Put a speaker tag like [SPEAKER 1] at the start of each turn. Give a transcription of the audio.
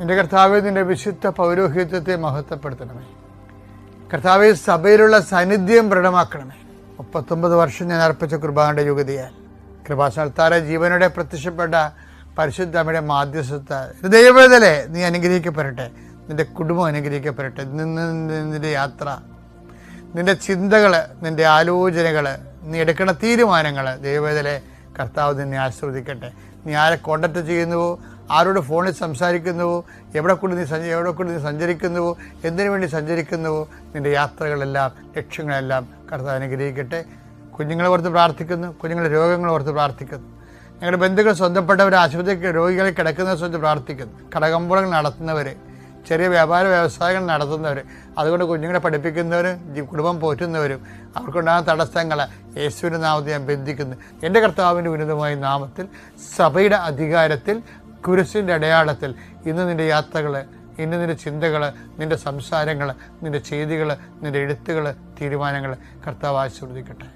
[SPEAKER 1] നിന്റെ കർത്താവ് നിന്റെ വിശുദ്ധ പൗരോഹിത്യത്തെ മഹത്വപ്പെടുത്തണമേ. കർത്താവ് സഭയിലുള്ള സാന്നിധ്യം ദൃഢമാക്കണമേ മുപ്പത്തൊമ്പത് വർഷം ഞാൻ അർപ്പിച്ച കുർബാനയുടെ യുഗതിയാൽ. കൃപാസാൽത്താര ജീവനോടെ പ്രത്യക്ഷപ്പെട്ട പരിശുദ്ധമ്മയുടെ മാധ്യസ്ഥ ദൈവതലേ നീ അനുഗ്രഹിക്കപ്പെടട്ടെ. നിന്റെ കുടുംബം അനുഗ്രഹിക്കപ്പെടട്ടെ. നിന്ന് നിന്റെ യാത്ര നിന്റെ ചിന്തകൾ നിന്റെ ആലോചനകൾ നീ എടുക്കുന്ന തീരുമാനങ്ങൾ ദൈവവേദലെ കർത്താവ് നിന്നെ ആശ്രവദിക്കട്ടെ നീ ആരെ കോണ്ടാക്ട് ചെയ്യുന്നുവോ? ആരോട് ഫോണിൽ സംസാരിക്കുന്നുവോ എവിടെ കൂടി നീ സഞ്ച എവിടെ കൂടി നീ സഞ്ചരിക്കുന്നുവോ എന്തിനു വേണ്ടി സഞ്ചരിക്കുന്നുവോ നിന്റെ യാത്രകളെല്ലാം ലക്ഷ്യങ്ങളെല്ലാം കർത്താവ് അനുഗ്രഹിക്കട്ടെ. കുഞ്ഞുങ്ങളെ ഓർത്ത് പ്രാർത്ഥിക്കുന്നു. കുഞ്ഞുങ്ങളുടെ രോഗങ്ങളെ ഓർത്ത് പ്രാർത്ഥിക്കുന്നു. ഞങ്ങളുടെ ബന്ധുക്കൾ സ്വന്തപ്പെട്ടവർ ആശുപത്രി രോഗികളെ കിടക്കുന്നവരെ സ്വന്തം പ്രാർത്ഥിക്കുന്നു. കടകമ്പോളങ്ങൾ നടത്തുന്നവരെ ചെറിയ വ്യാപാര വ്യവസായങ്ങൾ നടത്തുന്നവർ അതുകൊണ്ട് കുഞ്ഞുങ്ങളെ പഠിപ്പിക്കുന്നവരും കുടുംബം പോറ്റുന്നവരും അവർക്കുണ്ടാകുന്ന തടസ്സങ്ങളെ യേശുവിന്റെ നാമത്തെ ഞാൻ ബന്ധിക്കുന്നു. എന്റെ കർത്താവിന്റെ ഉന്നതമായ നാമത്തിൽ സഭയുടെ അധികാരത്തിൽ കുരിശിന്റെ അടയാളത്തിൽ ഇന്ന് നിന്റെ യാത്രകൾ ഇന്ന് നിന്റെ ചിന്തകൾ നിന്റെ സംസാരങ്ങൾ നിന്റെ ചെയ്തികൾ നിന്റെ എഴുത്തുകൾ തീരുമാനങ്ങൾ കർത്താവ് ആശീർവദിക്കട്ടെ